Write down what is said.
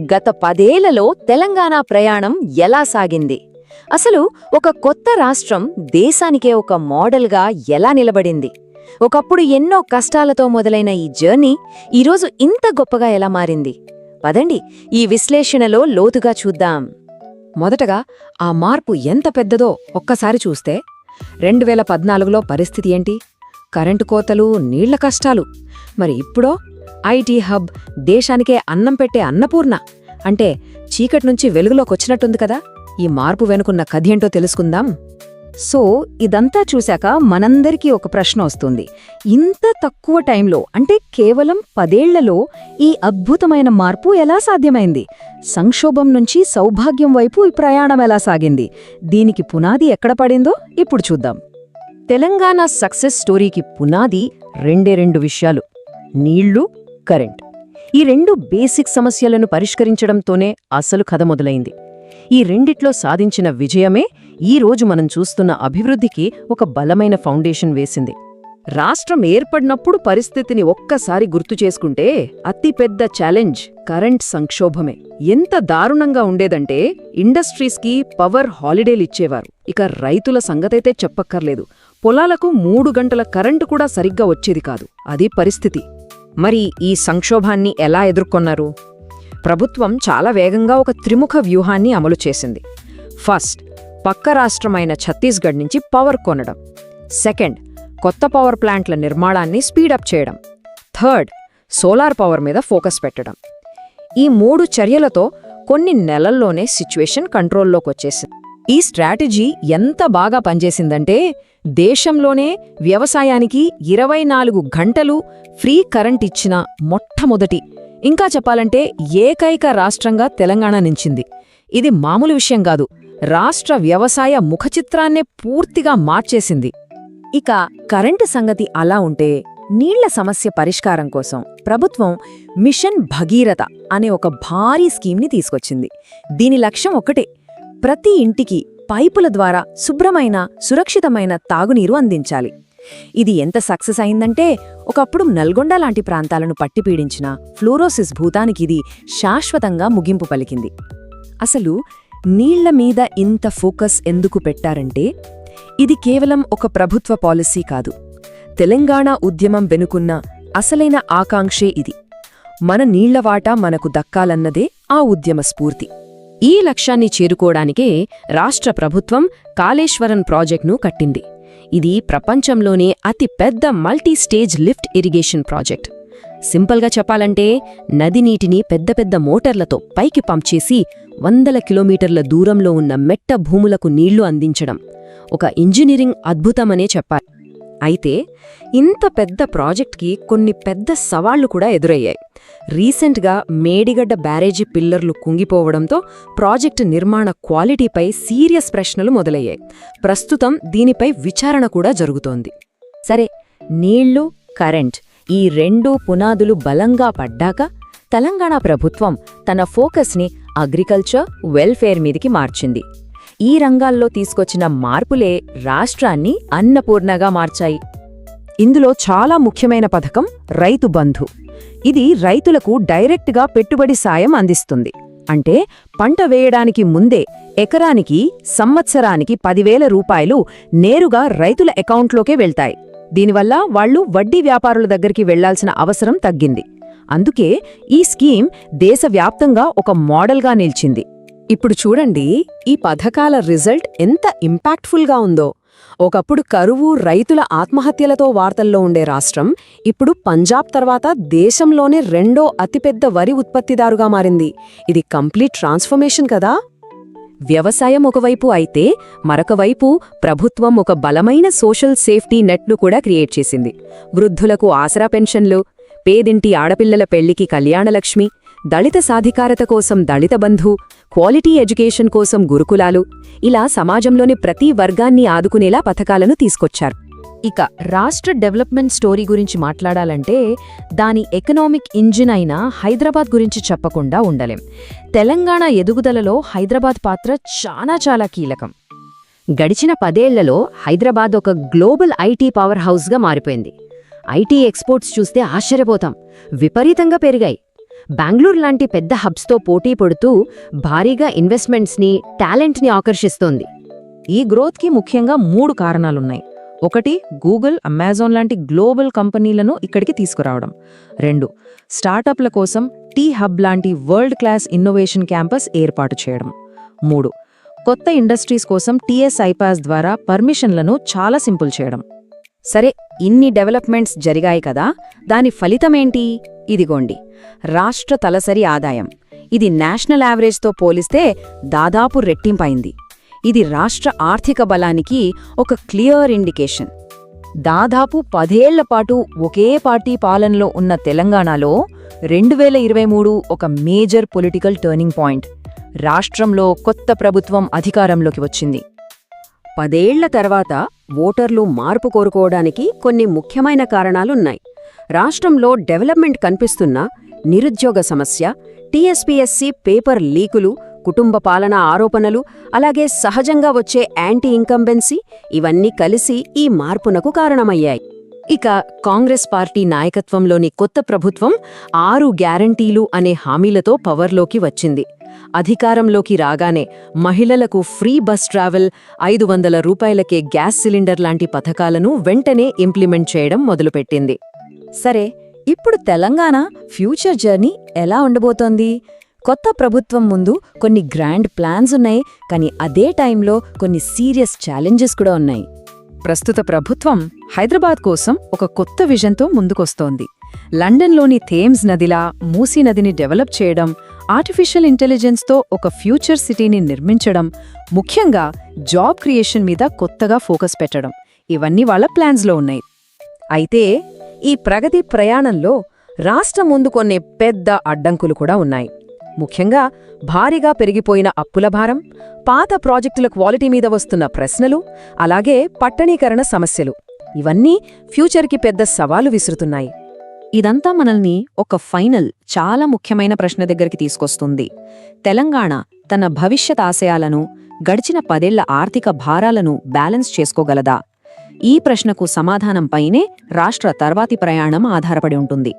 గత పదేళ్ళలో తెలంగాణ ప్రయాణం ఎలా సాగింది? అసలు ఒక కొత్త రాష్ట్రం దేశానికే ఒక మోడల్గా ఎలా నిలబడింది? ఒకప్పుడు ఎన్నో కష్టాలతో మొదలైన ఈ జర్నీ ఈరోజు ఇంత గొప్పగా ఎలా మారింది? పదండి ఈ విశ్లేషణలో లోతుగా చూద్దాం. మొదటగా ఆ మార్పు ఎంత పెద్దదో ఒక్కసారి చూస్తే రెండు వేల పద్నాలుగులో పరిస్థితి ఏంటి? కరెంటు కోతలు నీళ్ళ కష్టాలు. మరి ఇప్పుడో? ఐటీ హబ్ దేశానికే అన్నం పెట్టే అన్నపూర్ణ. అంటే చీకటి నుంచి వెలుగులోకొచ్చినట్టుంది కదా? ఈ మార్పు వెనుకున్న కథేంటో తెలుసుకుందాం. సో ఇదంతా చూశాక మనందరికీ ఒక ప్రశ్న వస్తుంది. ఇంత తక్కువ టైంలో అంటే కేవలం పదేళ్ళలో ఈ అద్భుతమైన మార్పు ఎలా సాధ్యమైంది? సంక్షోభం నుంచి సౌభాగ్యం వైపు ఈ ప్రయాణం ఎలా సాగింది? దీనికి పునాది ఎక్కడ పడిందో ఇప్పుడు చూద్దాం. తెలంగాణ సక్సెస్ స్టోరీకి పునాది రెండే రెండు విషయాలు. నీళ్ళు కరెంట్. ఈ రెండు బేసిక్ సమస్యలను పరిష్కరించడంతోనే అసలు కథ మొదలైంది. ఈ రెండిట్లో సాధించిన విజయమే ఈ రోజు మనం చూస్తున్న అభివృద్ధికి ఒక బలమైన ఫౌండేషన్ వేసింది. రాష్ట్రం ఏర్పడినప్పుడు పరిస్థితిని ఒక్కసారి గుర్తు చేసుకుంటే అతిపెద్ద ఛాలెంజ్ కరెంట్ సంక్షోభమే. ఎంత దారుణంగా ఉండేదంటే ఇండస్ట్రీస్కి పవర్ హాలిడేలిచ్చేవారు ఇక రైతుల సంగతైతే చెప్పక్కర్లేదు. పొలాలకు మూడు గంటల కరెంటు కూడా సరిగ్గా వచ్చేది కాదు. అది పరిస్థితి. మరి ఈ సంక్షోభాన్ని ఎలా ఎదుర్కొన్నారు? ప్రభుత్వం చాలా వేగంగా ఒక త్రిముఖ వ్యూహాన్ని అమలు చేసింది. ఫస్ట్ పక్క రాష్ట్రమైన ఛత్తీస్గఢ్ నుంచి పవర్ కొనడం. సెకండ్ కొత్త పవర్ ప్లాంట్ల నిర్మాణాన్ని స్పీడప్ చేయడం. థర్డ్ సోలార్ పవర్ మీద ఫోకస్ పెట్టడం. ఈ మూడు చర్యలతో కొన్ని నెలల్లోనే సిచ్యువేషన్ కంట్రోల్లోకి వచ్చేసింది ఈ స్ట్రాటజీ ఎంత బాగా పనిచేసిందంటే దేశంలోనే వ్యవసాయానికి ఇరవై నాలుగు గంటలు ఫ్రీ కరెంట్ ఇచ్చిన మొట్టమొదటి ఇంకా చెప్పాలంటే ఏకైక రాష్ట్రంగా తెలంగాణ నించింది ఇది మామూలు విషయం కాదు రాష్ట్ర వ్యవసాయ ముఖచిత్రాన్నే పూర్తిగా మార్చేసింది. ఇక కరెంటు సంగతి అలా ఉంటే నీళ్ళ సమస్య పరిష్కారం కోసం ప్రభుత్వం మిషన్ భగీరథ అనే ఒక భారీ స్కీమ్ని తీసుకొచ్చింది. దీని లక్ష్యం ఒకటే ప్రతి ఇంటికి పైపుల ద్వారా శుభ్రమైన సురక్షితమైన తాగునీరు అందించాలి. ఇది ఎంత సక్సెస్ అయిందంటే ఒకప్పుడు నల్గొండ లాంటి ప్రాంతాలను పట్టిపీడించిన ఫ్లోరోసిస్ భూతానికి ఇది శాశ్వతంగా ముగింపు పలికింది. అసలు నీళ్ళ మీద ఇంత ఫోకస్ ఎందుకు పెట్టారంటే ఇది కేవలం ఒక ప్రభుత్వ పాలసీ కాదు. తెలంగాణ ఉద్యమం వెనుకున్న అసలైన ఆకాంక్షే ఇది. మన నీళ్ళవాటా మనకు దక్కాలన్నదే ఆ ఉద్యమ స్ఫూర్తి. ఈ లక్ష్యాన్ని చేరుకోవడానికే రాష్ట్ర ప్రభుత్వం కాళేశ్వరం ప్రాజెక్టును కట్టింది. ఇది ప్రపంచంలోనే అతి పెద్ద multi stage lift irrigation project. సింపుల్గా చెప్పాలంటే నది నీటిని పెద్ద పెద్ద మోటార్లతో పైకి పంప్ చేసి వందల కిలోమీటర్ల దూరంలో ఉన్న మెట్ట భూములకు నీళ్ళు అందించడం. ఒక ఇంజనీరింగ్ అద్భుతమనే చెప్పాలి. అయితే ఇంత పెద్ద ప్రాజెక్ట్కి కొన్ని పెద్ద సవాళ్ళు కూడా ఎదురయ్యాయి. రీసెంట్గా మేడిగడ్డ బ్యారేజీ పిల్లర్లు కుంగిపోవడంతో ప్రాజెక్టు నిర్మాణ క్వాలిటీపై సీరియస్ ప్రశ్నలు మొదలయ్యాయి. ప్రస్తుతం దీనిపై విచారణ కూడా జరుగుతోంది. సరే నీళ్ళు కరెంట్ ఈ రెండు పునాదులు బలంగా పడ్డాక తెలంగాణ ప్రభుత్వం తన ఫోకస్ని అగ్రికల్చర్ వెల్ఫేర్ మీదికి మార్చింది. ఈ రంగాల్లో తీసుకొచ్చిన మార్పులే రాష్ట్రాన్ని అన్నపూర్ణగా మార్చాయి. ఇందులో చాలా ముఖ్యమైన పథకం రైతు బంధు. ఇది రైతులకు డైరెక్ట్గా పెట్టుబడి సాయం అందిస్తుంది. అంటే పంట వేయడానికి ముందే ఎకరానికి సంవత్సరానికి పదివేల రూపాయలు నేరుగా రైతుల అకౌంట్లోకే వెళ్తాయి. దీనివల్ల వాళ్ళు వడ్డీ వ్యాపారుల దగ్గరికి వెళ్ళాల్సిన అవసరం తగ్గింది. అందుకే ఈ స్కీమ్ దేశవ్యాప్తంగా ఒక మోడల్గా నిలిచింది. ఇప్పుడు చూడండి ఈ పథకాల రిజల్ట్ ఎంత ఇంపాక్ట్ఫుల్గా ఉందో. ఒకప్పుడు కరువు రైతుల ఆత్మహత్యలతో వార్తల్లో ఉండే రాష్ట్రం ఇప్పుడు పంజాబ్ తర్వాత దేశంలోనే రెండో అతిపెద్ద వరి ఉత్పత్తిదారుగా మారింది. ఇది కంప్లీట్ ట్రాన్స్ఫర్మేషన్ కదా? వ్యవసాయం ఒకవైపు అయితే మరొకవైపు ప్రభుత్వం ఒక బలమైన సోషల్ సేఫ్టీ నెట్ను కూడా క్రియేట్ చేసింది. వృద్ధులకు ఆసరా పెన్షన్లు పేదింటి ఆడపిల్లల పెళ్ళికి కళ్యాణలక్ష్మి దళిత సాధికారత కోసం దళిత బంధు క్వాలిటీ ఎడ్యుకేషన్ కోసం గురుకులాలు ఇలా సమాజంలోని ప్రతి వర్గాన్ని ఆదుకునేలా పథకాలను తీసుకొచ్చారు. ఇక రాష్ట్ర డెవలప్మెంట్ స్టోరీ గురించి మాట్లాడాలంటే దాని ఎకనామిక్ ఇంజిన్ అయిన హైదరాబాద్ గురించి చెప్పకుండా ఉండలేం. తెలంగాణ ఎదుగుదలలో హైదరాబాద్ పాత్ర చాలా చాలా కీలకం. గడిచిన పదేళ్ళలో హైదరాబాద్ ఒక గ్లోబల్ ఐటీ పవర్ హౌస్గా మారిపోయింది. ఐటీ ఎక్స్పోర్ట్స్ చూస్తే ఆశ్చర్యపోతాం. విపరీతంగా పెరిగాయి. బెంగళూరు లాంటి పెద్ద హబ్స్తో పోటీ పడుతూ భారీగా ఇన్వెస్ట్మెంట్స్ని టాలెంట్ని ఆకర్షిస్తోంది. ఈ గ్రోత్కి ముఖ్యంగా మూడు కారణాలున్నాయి. ఒకటి గూగుల్ అమెజాన్ లాంటి గ్లోబల్ కంపెనీలను ఇక్కడికి తీసుకురావడం. రెండు స్టార్టప్ల కోసం టీ హబ్ లాంటి వరల్డ్ క్లాస్ ఇన్నోవేషన్ క్యాంపస్ ఏర్పాటు చేయడం. మూడు కొత్త ఇండస్ట్రీస్ కోసం టీఎస్ ఐపాస్ ద్వారా పర్మిషన్లను చాలా సింపుల్ చేయడం. సరే ఇన్ని డెవలప్మెంట్స్ జరిగాయి కదా దాని ఫలితమేంటి? ఇదిగోండి రాష్ట్ర తలసరి ఆదాయం. ఇది నేషనల్ యావరేజ్తో పోలిస్తే దాదాపు రెట్టింపైంది. ఇది రాష్ట్ర ఆర్థిక బలానికి ఒక క్లియర్ ఇండికేషన్. దాదాపు పదేళ్ళ పాటు ఒకే పార్టీ పాలనలో ఉన్న తెలంగాణలో రెండు వేల ఇరవై మూడు ఒక మేజర్ పొలిటికల్ టర్నింగ్ పాయింట్. రాష్ట్రంలో కొత్త ప్రభుత్వం అధికారంలోకి వచ్చింది. పదేళ్ళ తర్వాత ఓటర్లు మార్పు కోరుకోవడానికి కొన్ని ముఖ్యమైన కారణాలున్నాయి. రాష్ట్రంలో డెవలప్మెంట్ కనిపిస్తున్నా నిరుద్యోగ సమస్య టీఎస్పీఎస్సీ పేపర్ లీకులు కుటుంబ పాలన ఆరోపణలు అలాగే సహజంగా వచ్చే యాంటీ ఇంకంబెన్సీ ఇవన్నీ కలిసి ఈ మార్పునకు కారణమయ్యాయి. ఇక కాంగ్రెస్ పార్టీ నాయకత్వంలోని కొత్త ప్రభుత్వం ఆరు గ్యారంటీలు అనే హామీలతో పవర్లోకి వచ్చింది. అధికారంలోకి రాగానే మహిళలకు ఫ్రీ బస్ ట్రావెల్ ఐదు వందల రూపాయలకే గ్యాస్ సిలిండర్ లాంటి పథకాలను వెంటనే ఇంప్లిమెంట్ చేయడం మొదలుపెట్టింది. సరే ఇప్పుడు తెలంగాణ ఫ్యూచర్ జర్నీ ఎలా ఉండబోతోంది? కొత్త ప్రభుత్వం ముందు కొన్ని గ్రాండ్ ప్లాన్స్ ఉన్నాయి కానీ అదే టైంలో కొన్ని సీరియస్ ఛాలెంజెస్ కూడా ఉన్నాయి. ప్రస్తుత ప్రభుత్వం హైదరాబాద్ కోసం ఒక కొత్త విజన్తో ముందుకొస్తోంది. లండన్లోని థేమ్స్ నదిలా మూసీ నదిని డెవలప్ చేయడం ఆర్టిఫిషియల్ ఇంటెలిజెన్స్తో ఒక ఫ్యూచర్ సిటీని నిర్మించడం ముఖ్యంగా జాబ్ క్రియేషన్ మీద కొత్తగా ఫోకస్ పెట్టడం ఇవన్నీ వాళ్ళ ప్లాన్స్లో ఉన్నాయి. అయితే ఈ ప్రగతి ప్రయాణంలో రాష్ట్రం ముందు కొన్ని పెద్ద అడ్డంకులు కూడా ఉన్నాయి. ముఖ్యంగా భారీగా పెరిగిపోయిన అప్పుల భారం పాత ప్రాజెక్టుల క్వాలిటీ మీద వస్తున్న ప్రశ్నలు అలాగే పట్టణీకరణ సమస్యలు. ఇవన్నీ ఫ్యూచర్కి పెద్ద సవాలు విసురుతున్నాయి. ఇదంతా మనల్ని ఒక ఫైనల్ చాలా ముఖ్యమైన ప్రశ్న దగ్గరికి తీసుకొస్తుంది. తెలంగాణ తన భవిష్యత్ ఆశయాలను గడిచిన పదేళ్ళ ఆర్థిక భారాలను బ్యాలెన్స్ చేసుకోగలదా? ఈ ప్రశ్నకు సమాధానంపైనే రాష్ట్ర తర్వాతి ప్రయాణం ఆధారపడి ఉంటుంది.